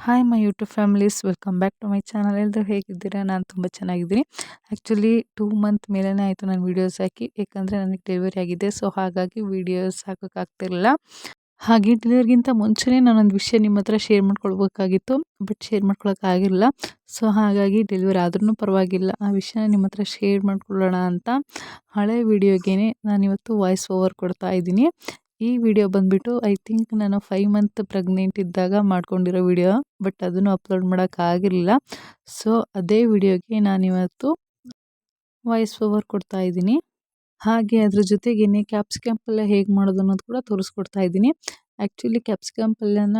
Hi my YouTube families welcome back to my channel ಎಲ್ಲರೂ ಹೇಗಿದ್ದೀರಾ? ನಾನು ತುಂಬ ಚೆನ್ನಾಗಿದ್ದೀನಿ. ಆ್ಯಕ್ಚುಲಿ ಟೂ ಮಂತ್ ಮೇಲೇ ಆಯಿತು ನಾನು ವೀಡಿಯೋಸ್ ಹಾಕಿ. ಏಕೆಂದರೆ ನನಗೆ ಡೆಲಿವರಿ ಆಗಿದೆ. ಸೊ ಹಾಗಾಗಿ ವೀಡಿಯೋಸ್ ಹಾಕೋಕ್ಕಾಗ್ತಿರಲಿಲ್ಲ ಹಾಗೆ ಡೆಲಿವರಿಗಿಂತ ಮುಂಚೆನೇ ನಾನೊಂದು ವಿಷಯ ನಿಮ್ಮ ಹತ್ರ ಶೇರ್ ಮಾಡ್ಕೊಳ್ಬೇಕಾಗಿತ್ತು. ಬಟ್ ಶೇರ್ ಮಾಡ್ಕೊಳೋಕ್ಕಾಗಿಲ್ಲ ಸೊ ಹಾಗಾಗಿ ಡೆಲಿವರಿ ಆದ್ರೂ ಪರವಾಗಿಲ್ಲ. ಆ ವಿಷಯನ ನಿಮ್ಮ ಹತ್ರ ಶೇರ್ ಮಾಡ್ಕೊಳ್ಳೋಣ ಅಂತ ಹಳೆ ವೀಡಿಯೋಗೇ ನಾನಿವತ್ತು ವಾಯ್ಸ್ ಓವರ್ ಕೊಡ್ತಾ ಇದ್ದೀನಿ. ಈ ವಿಡಿಯೋ ಬಂದ್ಬಿಟ್ಟು ಐ ಥಿಂಕ್ ನಾನು ಫೈವ್ ಮಂತ್ ಪ್ರೆಗ್ನೆಂಟ್ ಇದ್ದಾಗ ಮಾಡ್ಕೊಂಡಿರೋ ವಿಡಿಯೋ ಬಟ್ ಅದನ್ನು ಅಪ್ಲೋಡ್ ಮಾಡೋಕ್ಕಾಗಿರಲಿಲ್ಲ ಸೊ ಅದೇ ವಿಡಿಯೋಗೆ ನಾನಿವತ್ತು ವಾಯ್ಸ್ ಓವರ್ ಕೊಡ್ತಾ ಇದ್ದೀನಿ. ಹಾಗೆ ಅದ್ರ ಜೊತೆಗೇನೆ ಕ್ಯಾಪ್ಸಿಕಮ್ ಪಲ್ಯ ಹೇಗೆ ಮಾಡೋದು ಅನ್ನೋದು ಕೂಡ ತೋರಿಸ್ಕೊಡ್ತಾ ಇದ್ದೀನಿ. ಆ್ಯಕ್ಚುಲಿ ಕ್ಯಾಪ್ಸಿಕಮ್ ಪಲ್ಯನ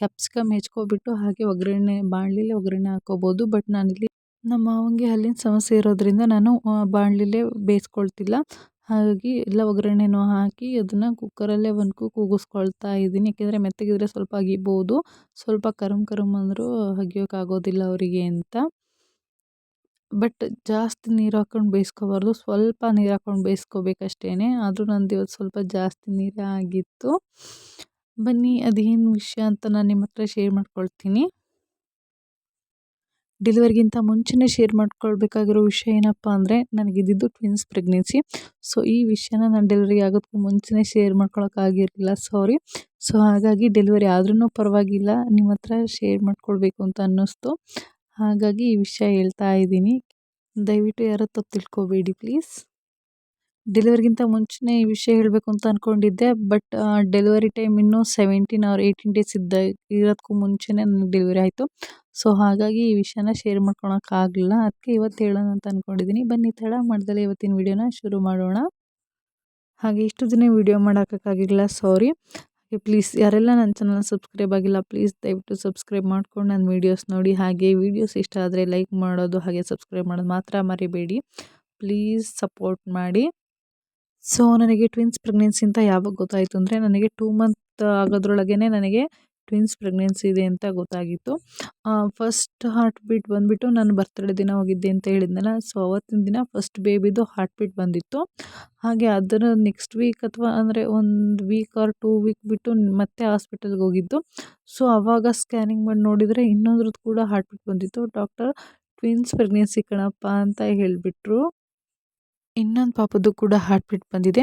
ಕ್ಯಾಪ್ಸಿಕಮ್ ಹೆಚ್ಕೊಬಿಟ್ಟು ಹಾಗೆ ಒಗ್ಗರಣೆ, ಬಾಣಲಿಲೇ ಒಗ್ಗರಣೆ ಹಾಕೋಬೋದು ಬಟ್ ನಾನಿಲ್ಲಿ ನಮ್ಮ ಮಾವಂಗೆ ಅಲ್ಲಿನ ಸಮಸ್ಯೆ ಇರೋದ್ರಿಂದ ನಾನು ಬಾಣಲಿಲೇ ಬೇಯಿಸ್ಕೊಳ್ತಿಲ್ಲ. ಹಾಗಾಗಿ ಎಲ್ಲ ಒಗ್ಗರಣೆನೂ ಹಾಕಿ ಅದನ್ನು ಕುಕ್ಕರಲ್ಲೇ ಒಂದು ಕೂಗು ಕೂಗಿಸ್ಕೊಳ್ತಾ ಇದ್ದೀನಿ. ಯಾಕೆಂದರೆ ಮೆತ್ತಗಿದ್ರೆ ಸ್ವಲ್ಪ ಅಗಿಬೋದು. ಸ್ವಲ್ಪ ಕರಮ್ ಕರಮ್ ಅಂದರೂ ಅಗಿಯೋಕ್ಕಾಗೋದಿಲ್ಲ ಅವರಿಗೆ ಅಂತ. ಬಟ್ ಜಾಸ್ತಿ ನೀರು ಹಾಕ್ಕೊಂಡು ಬೇಯಿಸ್ಕೋಬಾರ್ದು. ಸ್ವಲ್ಪ ನೀರು ಹಾಕ್ಕೊಂಡು ಬೇಯಿಸ್ಕೋಬೇಕಷ್ಟೇ ಆದರೂ ನಂದು ಇವತ್ತು ಸ್ವಲ್ಪ ಜಾಸ್ತಿ ನೀರೇ ಆಗಿತ್ತು. ಬನ್ನಿ ಅದೇನು ವಿಷಯ ಅಂತ ನಾನು ನಿಮ್ಮ ಹತ್ರ ಶೇರ್ ಮಾಡ್ಕೊಳ್ತೀನಿ. ಡೆಲಿವರಿಗಿಂತ ಮುಂಚೆನೇ ಶೇರ್ ಮಾಡ್ಕೊಳ್ಬೇಕಾಗಿರೋ ವಿಷಯ ಏನಪ್ಪ ಅಂದರೆ ನನಗಿದ್ದಿದ್ದು ಟ್ವಿನ್ಸ್ ಪ್ರೆಗ್ನೆನ್ಸಿ ಸೊ ಈ ವಿಷಯನ ನಾನು ಡೆಲಿವರಿ ಆಗೋದಕ್ಕೂ ಮುಂಚೆನೇ ಶೇರ್ ಮಾಡ್ಕೊಳಕ್ಕಾಗಿರಲಿಲ್ಲ ಸಾರಿ ಸೊ ಹಾಗಾಗಿ ಡೆಲಿವರಿ ಆದ್ರೂ ಪರವಾಗಿಲ್ಲ, ನಿಮ್ಮ ಹತ್ರ ಶೇರ್ ಮಾಡ್ಕೊಳ್ಬೇಕು ಅಂತ ಅನ್ನಿಸ್ತು. ಹಾಗಾಗಿ ಈ ವಿಷಯ ಹೇಳ್ತಾ ಇದ್ದೀನಿ. ದಯವಿಟ್ಟು ಯಾರೋ ತಪ್ಪು ತಿಳ್ಕೊಬೇಡಿ ಪ್ಲೀಸ್ ಡೆಲಿವರಿಗಿಂತ ಮುಂಚೆನೇ ಈ ವಿಷಯ ಹೇಳಬೇಕು ಅಂತ ಅಂದ್ಕೊಂಡಿದ್ದೆ ಬಟ್ ಡೆಲಿವರಿ ಟೈಮ್ ಇನ್ನೂ ಸೆವೆಂಟೀನ್ ಆರ್ ಏಯ್ಟೀನ್ ಡೇಸ್ ಇದ್ದ ಇರೋದಕ್ಕೂ ಮುಂಚೆನೇ ನನಗೆ ಡೆಲಿವರಿ ಆಯಿತು. ಸೊ, ಹಾಗಾಗಿ ಈ ವಿಷಯನ ಶೇರ್ ಮಾಡ್ಕೊಳಕ್ಕಾಗಲಿಲ್ಲ. ಅದಕ್ಕೆ ಇವತ್ತು ಹೇಳೋಣ ಅಂತ ಅಂದ್ಕೊಂಡಿದ್ದೀನಿ ಬನ್ನಿ ತಡ ಮಾಡ್ದಲೇ ಇವತ್ತಿನ ವಿಡಿಯೋನ ಶುರು ಮಾಡೋಣ. ಹಾಗೆ ಇಷ್ಟು ದಿನ ವಿಡಿಯೋ ಮಾಡೋಕ್ಕಾಗಿಲ್ಲ ಸಾರಿ ಹಾಗೆ ಪ್ಲೀಸ್ ಯಾರೆಲ್ಲ ನನ್ನ ಚಾನಲ್ ಸಬ್ಸ್ಕ್ರೈಬ್ ಆಗಿಲ್ಲ ಪ್ಲೀಸ್ ದಯವಿಟ್ಟು ಸಬ್ಸ್ಕ್ರೈಬ್ ಮಾಡ್ಕೊಂಡು ನನ್ನ ವೀಡಿಯೋಸ್ ನೋಡಿ. ಹಾಗೆ ವೀಡಿಯೋಸ್ ಇಷ್ಟ ಆದರೆ ಲೈಕ್ ಮಾಡೋದು, ಹಾಗೆ ಸಬ್ಸ್ಕ್ರೈಬ್ ಮಾಡೋದು ಮಾತ್ರ ಮರಿಬೇಡಿ. ಪ್ಲೀಸ್ ಸಪೋರ್ಟ್ ಮಾಡಿ. ಸೊ ನನಗೆ ಟ್ವಿನ್ಸ್ ಪ್ರೆಗ್ನೆನ್ಸಿ ಅಂತ ಯಾವಾಗ ಗೊತ್ತಾಯಿತು ಅಂದರೆ ನನಗೆ ಟೂ ಮಂತ್ ಆಗೋದ್ರೊಳಗೇ ನನಗೆ ಟ್ವಿನ್ಸ್ ಪ್ರೆಗ್ನೆನ್ಸಿ ಇದೆ ಅಂತ ಗೊತ್ತಾಗಿತ್ತು. ಫಸ್ಟ್ ಹಾರ್ಟ್ ಬೀಟ್ ಬಂದುಬಿಟ್ಟು ನಾನು ಬರ್ತ್ಡೇ ದಿನ ಹೋಗಿದ್ದೆ ಅಂತ ಹೇಳಿದ್ನಲ್ಲ ಸೊ ಅವತ್ತಿನ ದಿನ ಫಸ್ಟ್ ಬೇಬಿದು ಹಾರ್ಟ್ ಬೀಟ್ ಬಂದಿತ್ತು. ಹಾಗೆ ಅದರ ನೆಕ್ಸ್ಟ್ ವೀಕ್ ಅಥವಾ ಅಂದರೆ ಒಂದು ವೀಕ್ ಆರ್ ಟೂ ವೀಕ್ ಬಿಟ್ಟು ಮತ್ತೆ ಹಾಸ್ಪಿಟಲ್ಗೆ ಹೋಗಿದ್ದು. ಸೊ ಅವಾಗ ಸ್ಕ್ಯಾನಿಂಗ್ ಮಾಡಿ ನೋಡಿದರೆ ಇನ್ನೊಂದ್ರದ್ದು ಕೂಡ ಹಾರ್ಟ್ ಬೀಟ್ ಬಂದಿತ್ತು. ಡಾಕ್ಟರ್ ಟ್ವಿನ್ಸ್ ಪ್ರೆಗ್ನೆನ್ಸಿ ಕಣಪ್ಪ ಅಂತ ಹೇಳಿಬಿಟ್ರು. ಇನ್ನೊಂದು ಪಾಪದ್ದು ಕೂಡ ಹಾರ್ಟ್ ಬೀಟ್ ಬಂದಿದೆ.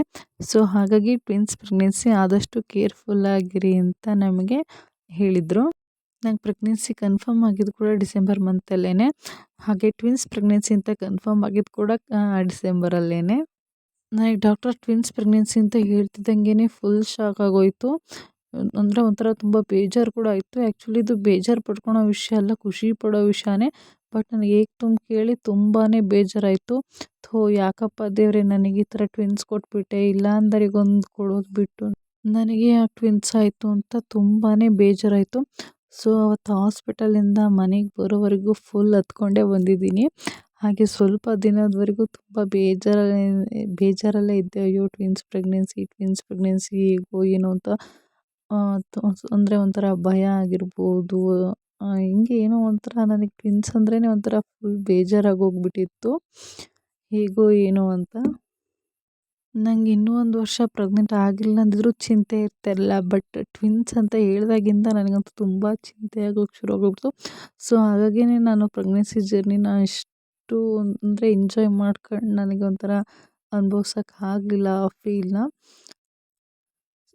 ಸೊ ಹಾಗಾಗಿ ಟ್ವಿನ್ಸ್ ಪ್ರೆಗ್ನೆನ್ಸಿ ಆದಷ್ಟು ಕೇರ್ಫುಲ್ಲಾಗಿರಿ ಅಂತ ನಮಗೆ ಹೇಳಿದರು. ನಂಗೆ ಪ್ರೆಗ್ನೆನ್ಸಿ ಕನ್ಫರ್ಮ್ ಆಗಿದ್ದು ಕೂಡ ಡಿಸೆಂಬರ್ ಮಂತಲ್ಲೇ ಹಾಗೆ ಟ್ವಿನ್ಸ್ ಪ್ರೆಗ್ನೆನ್ಸಿ ಅಂತ ಕನ್ಫರ್ಮ್ ಆಗಿದ್ದು ಕೂಡ ಡಿಸೆಂಬರಲ್ಲೇ ನನಗೆ ಡಾಕ್ಟರ್ ಟ್ವಿನ್ಸ್ ಪ್ರೆಗ್ನೆನ್ಸಿ ಅಂತ ಹೇಳ್ತಿದ್ದಂಗೆ ಫುಲ್ ಶಾಕ್ ಆಗೋಯಿತು. ಅಂದರೆ ಒಂಥರ ತುಂಬ ಬೇಜಾರು ಕೂಡ ಆಯಿತು. ಆ್ಯಕ್ಚುಲಿ ಇದು ಬೇಜಾರು ಪಡ್ಕೊಳೋ ವಿಷಯ ಅಲ್ಲ, ಖುಷಿ ಪಡೋ ವಿಷಯನೇ. ಬಟ್ ನನಗೆ ಹೇಗೆ ತುಂಬ ಕೇಳಿ ತುಂಬಾ ಬೇಜಾರಾಯಿತು ಥೋ, ಯಾಕಪ್ಪ ದೇವ್ರೆ, ನನಗೆ ಈ ಥರ ಟ್ವಿನ್ಸ್ ಕೊಟ್ಬಿಟ್ಟೆ, ಇಲ್ಲ ಅಂದರಿಗೊಂದು ಕೊಡೋದು ಬಿಟ್ಟು. ನನಗೆ ಯಾಕೆ ಟ್ವಿನ್ಸ್ ಆಯಿತು ಅಂತ ತುಂಬಾ ಬೇಜಾರಾಯಿತು. ಸೊ ಅವತ್ತು ಹಾಸ್ಪಿಟಲಿಂದ ಮನೆಗೆ ಬರೋವರೆಗೂ ಫುಲ್ ಹತ್ಕೊಂಡೇ ಬಂದಿದ್ದೀನಿ. ಹಾಗೆ ಸ್ವಲ್ಪ ದಿನದವರೆಗೂ ತುಂಬ ಬೇಜಾರಲ್ಲೇ ಬೇಜಾರಲ್ಲೇ ಇದ್ದೆ. ಅಯ್ಯೋ ಟ್ವಿನ್ಸ್ ಪ್ರೆಗ್ನೆನ್ಸಿ ಟ್ವಿನ್ಸ್ ಪ್ರೆಗ್ನೆನ್ಸಿ ಹೇಗೋ ಏನೋ ಅಂತ. ಅಂದರೆ ಒಂಥರ ಭಯ ಆಗಿರ್ಬೋದು. ಹಿಂಗೆ ಏನೋ ಒಂಥರ ನನಗೆ ಟ್ವಿನ್ಸ್ ಅಂದ್ರೇ ಒಂಥರ ಫುಲ್ ಬೇಜಾರಾಗಿ ಹೋಗ್ಬಿಟ್ಟಿತ್ತು. ಹೇಗೋ ಏನೋ ಅಂತ. ನಂಗೆ ಇನ್ನೂ ಒಂದು ವರ್ಷ ಪ್ರೆಗ್ನೆಂಟ್ ಆಗಿಲ್ಲ ಅಂದಿದ್ರು ಚಿಂತೆ ಇರ್ತಿರಲಿಲ್ಲ ಬಟ್ ಟ್ವಿನ್ಸ್ ಅಂತ ಹೇಳಿದಾಗಿಂದ ನನಗಂತೂ ತುಂಬ ಚಿಂತೆ ಆಗೋಕೆ ಶುರು ಆಗೋಗ್ಬಿಡ್ತು ಸೊ ಹಾಗಾಗಿಯೇ ನಾನು ಪ್ರೆಗ್ನೆನ್ಸಿ ಜರ್ನಿನ ಇಷ್ಟು ಅಂದರೆ ಎಂಜಾಯ್ ಮಾಡ್ಕೊಂಡು ನನಗೆ ಒಂಥರ ಅನುಭವ್ಸೋಕೆ ಆಗಲಿಲ್ಲ ಫೀಲ್ನ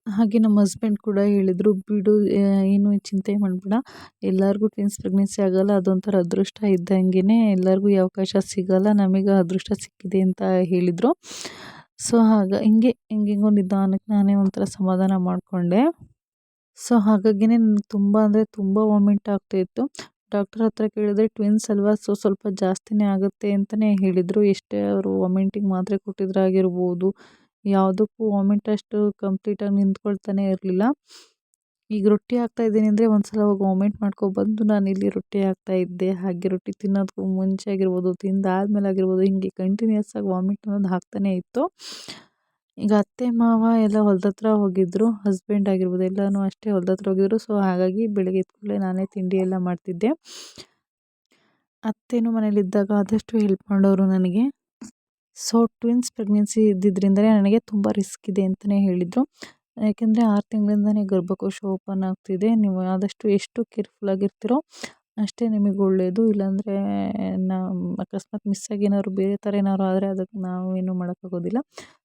ಹಾಗೆ ನಮ್ಮ ಹಸ್ಬೆಂಡ್ ಕೂಡ ಹೇಳಿದರು, ಬಿಡು ಏನು ಚಿಂತೆ ಮಾಡಬೇಡ. ಎಲ್ಲರಿಗೂ ಟ್ವಿನ್ಸ್ ಪ್ರೆಗ್ನೆನ್ಸಿ ಆಗೋಲ್ಲ, ಅದೊಂಥರ ಅದೃಷ್ಟ ಇದ್ದಂಗೆ ಎಲ್ಲರಿಗೂ ಈ ಅವಕಾಶ ಸಿಗೋಲ್ಲ, ನಮಗೆ ಅದೃಷ್ಟ ಸಿಕ್ಕಿದೆ ಅಂತ ಹೇಳಿದರು. ಸೊ ಹಾಗೆ ಹಿಂಗೆ ಹೆಂಗೆಂಗೋ ನಿಧಾನಕ್ಕೆ ನಾನೇ ಒಂಥರ ಸಮಾಧಾನ ಮಾಡಿಕೊಂಡೆ. ಸೊ ಹಾಗಾಗಿನೇ ನನಗೆ ತುಂಬ ಅಂದರೆ ತುಂಬ ವಾಮಿಟ್ ಆಗ್ತಾಯಿತ್ತು ಡಾಕ್ಟರ್ ಹತ್ರ ಕೇಳಿದ್ರೆ ಟ್ವಿನ್ಸ್ ಅಲ್ವಾ ಸೊ ಸ್ವಲ್ಪ ಜಾಸ್ತಿನೇ ಆಗುತ್ತೆ ಅಂತಲೇ ಹೇಳಿದರು. ಎಷ್ಟೇ ಅವರು ವಾಮಿಂಟಿಗೆ ಮಾತ್ರೆ ಕೊಟ್ಟಿದ್ರಾಗಿರ್ಬೋದು, ಯಾವುದಕ್ಕೂ ವಾಮಿಟ್ ಅಷ್ಟು ಕಂಪ್ಲೀಟಾಗಿ ನಿಂತ್ಕೊಳ್ತಾನೆ ಇರಲಿಲ್ಲ. ಈಗ ರೊಟ್ಟಿ ಹಾಕ್ತಾ ಇದ್ದೀನಿ ಅಂದರೆ ಒಂದು ಸಲ ಹೋಗಿ ವಾಮಿಟ್ ಮಾಡ್ಕೊಬಂದು ನಾನು ಇಲ್ಲಿ ರೊಟ್ಟಿ ಹಾಕ್ತಾ ಇದ್ದೆ. ಹಾಗೆ ರೊಟ್ಟಿ ತಿನ್ನೋದಕ್ಕೂ ಮುಂಚೆ ಆಗಿರ್ಬೋದು, ತಿಂದಾದ್ಮೇಲೆ ಆಗಿರ್ಬೋದು, ಹಿಂಗೆ ಕಂಟಿನ್ಯೂಸ್ ಆಗಿ ವಾಮಿಟ್ ಅನ್ನೋದು ಹಾಕ್ತಾನೆ ಇತ್ತು. ಈಗ ಅತ್ತೆ, ಮಾವ ಎಲ್ಲ ಹೊಲ್ದ ಹತ್ರ ಹೋಗಿದ್ದರು ಹಸ್ಬೆಂಡ್ ಆಗಿರ್ಬೋದು ಎಲ್ಲನೂ ಅಷ್ಟೇ ಹೊಲ್ದ ಹತ್ರ ಹೋಗಿದ್ರು. ಸೊ ಹಾಗಾಗಿ ಬೆಳಗ್ಗೆ ಎದ್ದ ಕೂಡಲೇ ನಾನೇ ತಿಂಡಿ ಎಲ್ಲ ಮಾಡ್ತಿದ್ದೆ. ಅತ್ತೆನೂ ಮನೇಲಿದ್ದಾಗ ಆದಷ್ಟು ಹೆಲ್ಪ್ ಮಾಡೋರು ನನಗೆ. ಸೊ ಟ್ವಿನ್ಸ್ ಪ್ರೆಗ್ನೆನ್ಸಿ ಇದ್ದಿದ್ದರಿಂದಲೇ ನನಗೆ ತುಂಬ ರಿಸ್ಕ್ ಇದೆ ಅಂತಲೇ ಹೇಳಿದರು. ಯಾಕೆಂದರೆ ಆರು ತಿಂಗಳಿಂದನೇ ಗರ್ಭಕೋಶ ಓಪನ್ ಆಗ್ತಿದೆ. ನೀವು ಆದಷ್ಟು ಎಷ್ಟು ಕೇರ್ಫುಲ್ ಆಗಿರ್ತೀರೋ ಅಷ್ಟೇ ನಿಮಗೆ ಒಳ್ಳೆಯದು ಇಲ್ಲಾಂದರೆ ನಮ್ಮ ಅಕಸ್ಮಾತ್ ಮಿಸ್ಸಾಗಿ ಏನಾದ್ರು ಬೇರೆ ಥರ ಏನಾದ್ರು ಆದರೆ ಅದಕ್ಕೆ ನಾವು ಏನೂ ಮಾಡೋಕ್ಕಾಗೋದಿಲ್ಲ.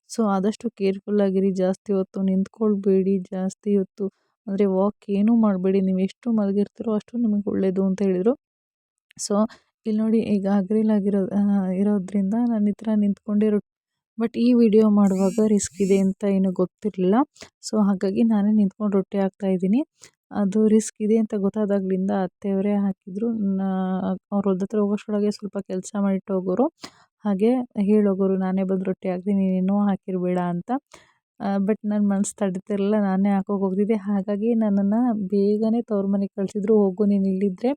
ಸೊ, ಆದಷ್ಟು ಕೇರ್ಫುಲ್ ಆಗಿರಿ. ಜಾಸ್ತಿ ಹೊತ್ತು ನಿಂತ್ಕೊಳ್ಬೇಡಿ. ಜಾಸ್ತಿ ಹೊತ್ತು ಅಂದರೆ ವಾಕ್ ಏನೂ ಮಾಡಬೇಡಿ. ನೀವು ಎಷ್ಟು ಮಲಗಿರ್ತೀರೋ ಅಷ್ಟು ನಿಮಗೆ ಒಳ್ಳೆಯದು ಅಂತ ಹೇಳಿದರು. ಸೊ ಇಲ್ಲಿ ನೋಡಿ ಈಗ ಹಗಲಿಲಾಗಿರೋ ಇರೋದ್ರಿಂದ ನಾನು ಈ ಥರ ನಿಂತ್ಕೊಂಡೆ ಬಟ್ ಈ ವಿಡಿಯೋ ಮಾಡುವಾಗ ರಿಸ್ಕ್ ಇದೆ ಅಂತ ಏನೂ ಗೊತ್ತಿರಲಿಲ್ಲ. ಸೊ, ಹಾಗಾಗಿ ನಾನೇ ನಿಂತ್ಕೊಂಡು ರೊಟ್ಟಿ ಹಾಕ್ತಾಯಿದ್ದೀನಿ ಅದು ರಿಸ್ಕ್ ಇದೆ ಅಂತ ಗೊತ್ತಾದಾಗಲಿಂದ ಅತ್ತೆಯವರೇ ಹಾಕಿದರು. ಅವ್ರ ಹೊಲ್ದ ಹತ್ರ ಹೋಗೋಷ್ಟರೊಳಗೆ ಸ್ವಲ್ಪ ಕೆಲಸ ಮಾಡಿಟ್ಟು ಹೋಗೋರು. ಹಾಗೆ ಹೇಳೋಗೋರು, ನಾನೇ ಬಂದು ರೊಟ್ಟಿ ಹಾಕ್ತೀನಿ ನೀನೇನೋ ಹಾಕಿರಬೇಡ ಅಂತ. ಬಟ್ ನನ್ನ ಮನಸ್ಸು ತಡೀತಿರಲಿಲ್ಲ ನಾನೇ ಹಾಕೋಕೆ ಹೋಗ್ತಿದ್ದೆ. ಹಾಗಾಗಿ ನನ್ನನ್ನು ಬೇಗನೆ ತವ್ರ ಮನೆಗೆ ಕಳಿಸಿದ್ರು. ಹೋಗು, ನೀನು ಇಲ್ಲಿದ್ದರೆ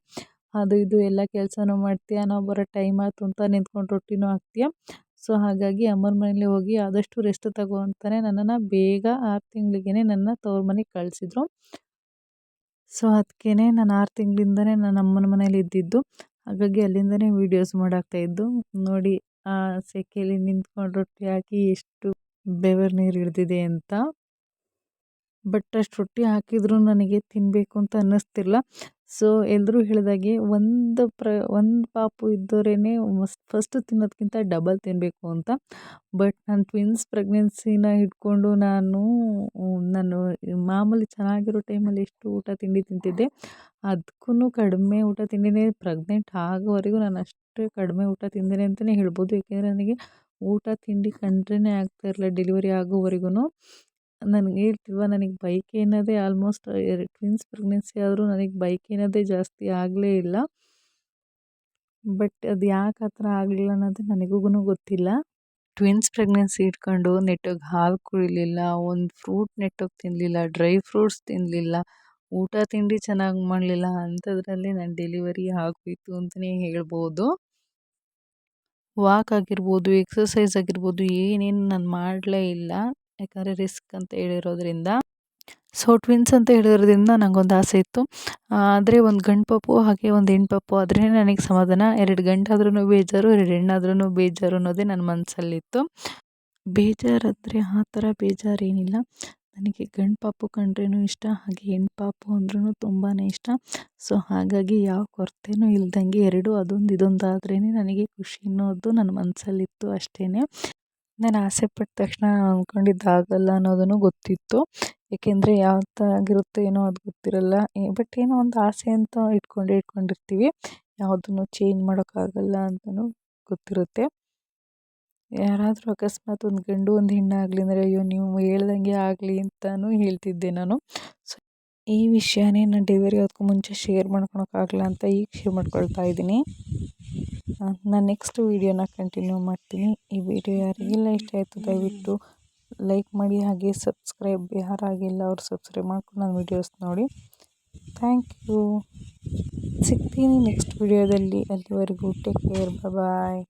ಅದು ಇದು, ಎಲ್ಲ ಕೆಲಸನೂ ಮಾಡ್ತೀಯ? ನಾವು ಬರೋ ಟೈಮ್ ಆಯ್ತು ಅಂತ ನಿಂತ್ಕೊಂಡು ರೊಟ್ಟಿನೂ ಹಾಕ್ತೀಯ? ಸೊ ಹಾಗಾಗಿ ಅಮ್ಮನ ಮನೇಲಿ ಹೋಗಿ ಆದಷ್ಟು ರೆಸ್ಟ್ ತಗೋ ನನ್ನನ್ನು ಬೇಗ ಆರು ತಿಂಗಳಿಗೇ ನನ್ನ ತವ್ರ ಮನೆಗೆ ಕಳಿಸಿದ್ರು. ಸೊ ಅದಕ್ಕೇ ನಾನು ಆರು ತಿಂಗಳಿಂದನೇ ನಾನು ಅಮ್ಮನ ಮನೇಲಿ ಇದ್ದಿದ್ದು. ಹಾಗಾಗಿ ಅಲ್ಲಿಂದನೇ ವೀಡಿಯೋಸ್ ಮಾಡಾಕ್ತಾಯಿದ್ದು ನೋಡಿ, ಆ ಸೆಕೆಯಲ್ಲಿ ನಿಂತ್ಕೊಂಡು ರೊಟ್ಟಿ ಹಾಕಿ ಎಷ್ಟು ಬೆವರ್ ನೀರು ಹಿಡ್ದಿದೆ ಅಂತ. ಬಟ್ ಅಷ್ಟು ರೊಟ್ಟಿ ಹಾಕಿದ್ರು ನನಗೆ ತಿನ್ನಬೇಕು ಅಂತ ಅನ್ನಿಸ್ತಿಲ್ಲ ಸೊ ಎಲ್ಲರೂ ಹೇಳಿದಾಗೆ ಒಂದು ಪ್ರ, ಒಂದು ಪಾಪು ಇದ್ದೋರೇ ಫಸ್ಟ್ ತಿನ್ನೋದಕ್ಕಿಂತ ಡಬಲ್ ತಿನ್ನಬೇಕು ಅಂತ. ಬಟ್ ನಾನು ಟ್ವಿನ್ಸ್ ಪ್ರೆಗ್ನೆನ್ಸಿನ ಹಿಡ್ಕೊಂಡು ನಾನು ನಾನು ಮಾಮೂಲಿ ಚೆನ್ನಾಗಿರೋ ಟೈಮಲ್ಲಿ ಎಷ್ಟು ಊಟ ತಿಂಡಿ ತಿಂತಿದ್ದೆ ಅದಕ್ಕೂ ಕಡಿಮೆ ಊಟ ತಿಂಡಿನೇ ಪ್ರೆಗ್ನೆಂಟ್ ಆಗೋವರೆಗೂ ನಾನು ಅಷ್ಟೇ ಕಡಿಮೆ ಊಟ ತಿಂದೇನೆ ಅಂತಲೇ ಹೇಳ್ಬೋದು. ಏಕೆಂದರೆ ನನಗೆ ಊಟ ತಿಂಡಿ ಕಂಡ್ರೇ ಆಗ್ತಾಯಿರಲಿಲ್ಲ ಡೆಲಿವರಿ ಆಗೋವರೆಗೂ ನನಗೆ ಹೇಳ್ತಿಲ್ವ, ನನಗೆ ಬೈಕ್ ಏನದೇ ಆಲ್ಮೋಸ್ಟ್ ಎರಡು ಟ್ವಿನ್ಸ್ ಪ್ರೆಗ್ನೆನ್ಸಿ ಆದರೂ ನನಗೆ ಬೈಕ್ ಏನದೇ ಜಾಸ್ತಿ ಆಗಲೇ ಇಲ್ಲ. ಬಟ್ ಅದು ಯಾಕೆ ಆ ಥರ ಆಗಲಿಲ್ಲ ಅನ್ನೋದು ನನಗೂ ಗೊತ್ತಿಲ್ಲ. ಟ್ವಿನ್ಸ್ ಪ್ರೆಗ್ನೆನ್ಸಿ ಇಟ್ಕೊಂಡು ನೆಟ್ಟಗೆ ಹಾಲು ಕುಡಿಲಿಲ್ಲ, ಒಂದು ಫ್ರೂಟ್ ನೆಟ್ಟಗೆ ತಿನ್ನಲಿಲ್ಲ ಡ್ರೈ ಫ್ರೂಟ್ಸ್ ತಿನ್ನಲಿಲ್ಲ ಊಟ ತಿಂಡಿ ಚೆನ್ನಾಗಿ ಮಾಡಲಿಲ್ಲ ಅಂಥದ್ರಲ್ಲಿ ನಾನು ಡೆಲಿವರಿ ಆಗೋಯಿತು ಅಂತಲೇ ಹೇಳ್ಬೋದು. ವಾಕ್ ಆಗಿರ್ಬೋದು ಎಕ್ಸಸೈಸ್ ಆಗಿರ್ಬೋದು, ಏನೇನು ನಾನು ಮಾಡಲೇ ಇಲ್ಲ. ಯಾಕಂದರೆ ರಿಸ್ಕ್ ಅಂತ ಹೇಳಿರೋದ್ರಿಂದ. ಸೊ ಟ್ವಿನ್ಸ್ ಅಂತ ಹೇಳಿರೋದ್ರಿಂದ ನನಗೊಂದು ಆಸೆ ಇತ್ತು. ಆದರೆ ಒಂದು ಗಂಡು ಪಾಪು ಹಾಗೆ ಒಂದು ಹೆಣ್ಣು ಪಾಪು ಆದ್ರೇ ನನಗೆ ಸಮಾಧಾನ. ಎರಡು ಗಂಟಾದ್ರೂ ಬೇಜಾರು, ಎರಡು ಹೆಣ್ಣಾದ್ರೂ ಬೇಜಾರು ಅನ್ನೋದೇ ನನ್ನ ಮನಸ್ಸಲ್ಲಿತ್ತು ಬೇಜಾರಾದರೆ ಆ ಥರ ಬೇಜಾರೇನಿಲ್ಲ. ನನಗೆ ಗಂಡು ಪಾಪು ಕಂಡ್ರೂ ಇಷ್ಟ, ಹಾಗೆ ಹೆಣ್ಣು ಪಾಪು ಅಂದ್ರೂ ತುಂಬಾ ಇಷ್ಟ. ಸೊ ಹಾಗಾಗಿ ಯಾವ ಕೊರತೆನೂ ಇಲ್ದಂಗೆ ಎರಡು, ಅದೊಂದು ಇದೊಂದಾದ್ರೇ ನನಗೆ ಖುಷಿ ಅನ್ನೋದು ನನ್ನ ಮನಸ್ಸಲ್ಲಿತ್ತು ಅಷ್ಟೇ ನಾನು ಆಸೆ ಪಟ್ಟ ತಕ್ಷಣ ಅಂದ್ಕೊಂಡಿದ್ದು ಆಗಲ್ಲ ಅನ್ನೋದನ್ನು ಗೊತ್ತಿತ್ತು. ಏಕೆಂದರೆ ಯಾವ ಥರ ಆಗಿರುತ್ತೆ ಏನೋ ಅದು ಗೊತ್ತಿರಲ್ಲ. ಬಟ್ ಏನೋ ಒಂದು ಆಸೆ ಅಂತ ಇಟ್ಕೊಂಡೇ ಇಟ್ಕೊಂಡಿರ್ತೀವಿ. ಯಾವುದನ್ನು ಚೇಂಜ್ ಮಾಡೋಕ್ಕಾಗಲ್ಲ ಅಂತಲೂ ಗೊತ್ತಿರುತ್ತೆ. ಯಾರಾದರೂ ಅಕಸ್ಮಾತ್ ಒಂದು ಗಂಡು ಒಂದು ಹೆಣ್ಣಾಗಲಿ ಅಂದರೆ, ಅಯ್ಯೋ, ನೀವು ಹೇಳ್ದಂಗೆ ಆಗಲಿ ಅಂತಲೂ ಹೇಳ್ತಿದ್ದೆ ನಾನು. ಸೊ ಈ ವಿಷಯನೇ ನಾನು ಡೆಲಿವರಿ ಆಗೋದಕ್ಕೂ ಮುಂಚೆ ಶೇರ್ ಮಾಡ್ಕೊಳಕ್ಕಾಗಲ್ಲ ಅಂತ ಈಗ ಶೇರ್ ಮಾಡ್ಕೊಳ್ತಾ ಇದ್ದೀನಿ. ನಾನು ನೆಕ್ಸ್ಟ್ ವೀಡಿಯೋನ ಕಂಟಿನ್ಯೂ ಮಾಡ್ತೀನಿ. ಈ ವಿಡಿಯೋ ಯಾರಿಗೆಲ್ಲ ಇಷ್ಟ ಆಯಿತು ದಯವಿಟ್ಟು ಲೈಕ್ ಮಾಡಿ ಹಾಗೆ ಸಬ್ಸ್ಕ್ರೈಬ್ ಯಾರಾಗಿಲ್ಲ ಅವ್ರು ಸಬ್ಸ್ಕ್ರೈಬ್ ಮಾಡ್ಕೊಂಡು ನನ್ನ ವೀಡಿಯೋಸ್ ನೋಡಿ. ಥ್ಯಾಂಕ್ ಯು ಸಿಗ್ತೀನಿ ನೆಕ್ಸ್ಟ್ ವಿಡಿಯೋದಲ್ಲಿ ಅಲ್ಲಿವರೆಗೂ ಟೇಕ್ ಕೇರ್ ಬಾಯ್